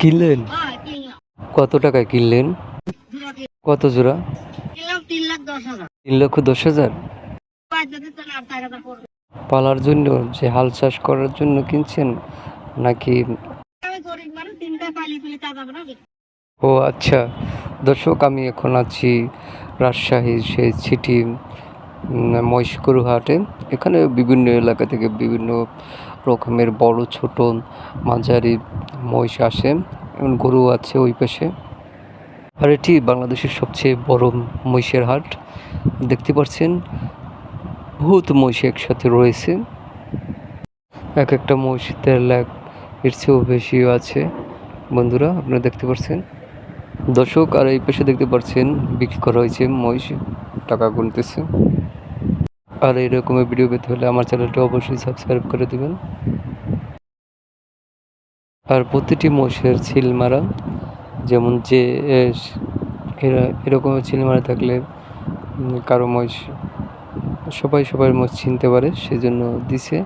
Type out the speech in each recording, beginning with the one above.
কিনলেন? কত টাকায় কিনলেন? কত জোড়া? তিন লক্ষ দশ হাজার? পালার জন্য যে হাল চাষ করার জন্য কিনছেন নাকি ও আচ্ছা। দর্শক আমি এখন আছি রাজশাহী সেই সিটি মহিষগরু হাটে। এখানে বিভিন্ন এলাকা থেকে বিভিন্ন রকমের বড় ছোট মাঝারি মহিষ আসে, এবং গরু আছে ওই পাশে। আর এটি বাংলাদেশের সবচেয়ে বড় মহিষের হাট। দেখতে পাচ্ছেন, বহুত মহিষ একসাথে রয়েছে। এক একটা মহিষ দেড় লাখ এর চেয়েও বেশিও আছে। বন্ধুরা, আপনারা দেখতে পাচ্ছেন? দর্শক, আর এই পাশে দেখতে পাচ্ছেন, বিক্রি করা হয়েছে মহিষ, টাকা গুনতেছে। আর এই রকমের ভিডিও পেতে হলে আমার চ্যানেলটি অবশ্যই সাবস্ক্রাইব করে দেবেন। আর প্রতিটি মোষের ছিল মারা যেমন যে এ, এরা- এরকমের ছিল মারা থাকলে কারও মহিষ সবাই সবার মোষ চিনতে পারে সেজন্য দিছে।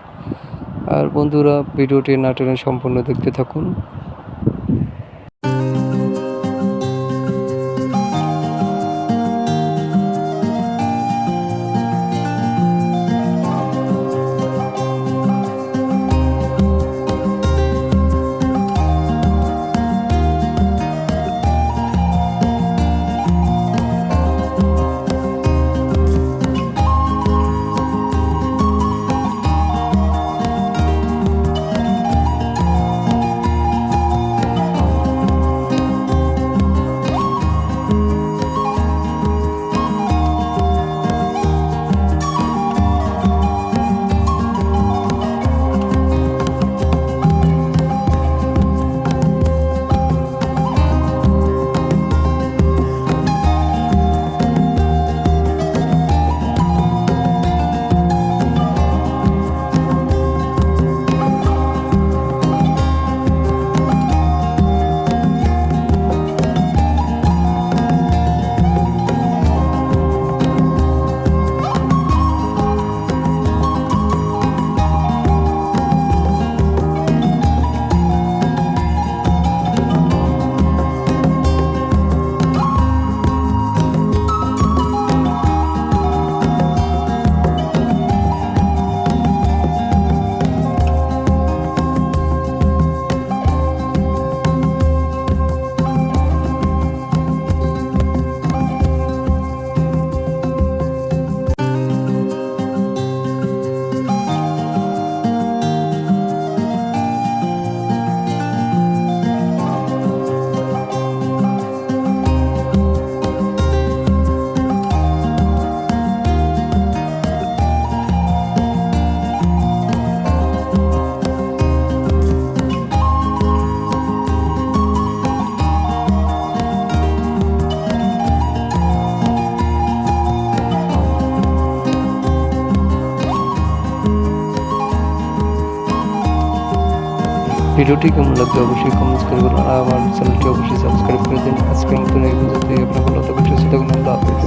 আর বন্ধুরা ভিডিওটি নাটনে সম্পূর্ণ দেখতে থাকুন। ভিডিওটি কেমন লাগবে অবশ্যই কমেন্টস করে বলুন। আর আমার চ্যানেলটি অবশ্যই সাবস্ক্রাইব করে দিন। আজকে নতুন এই পর্যন্তই আপনার ভালো থাকুন সুস্থ থাকুন আল্লাহ হাফেজ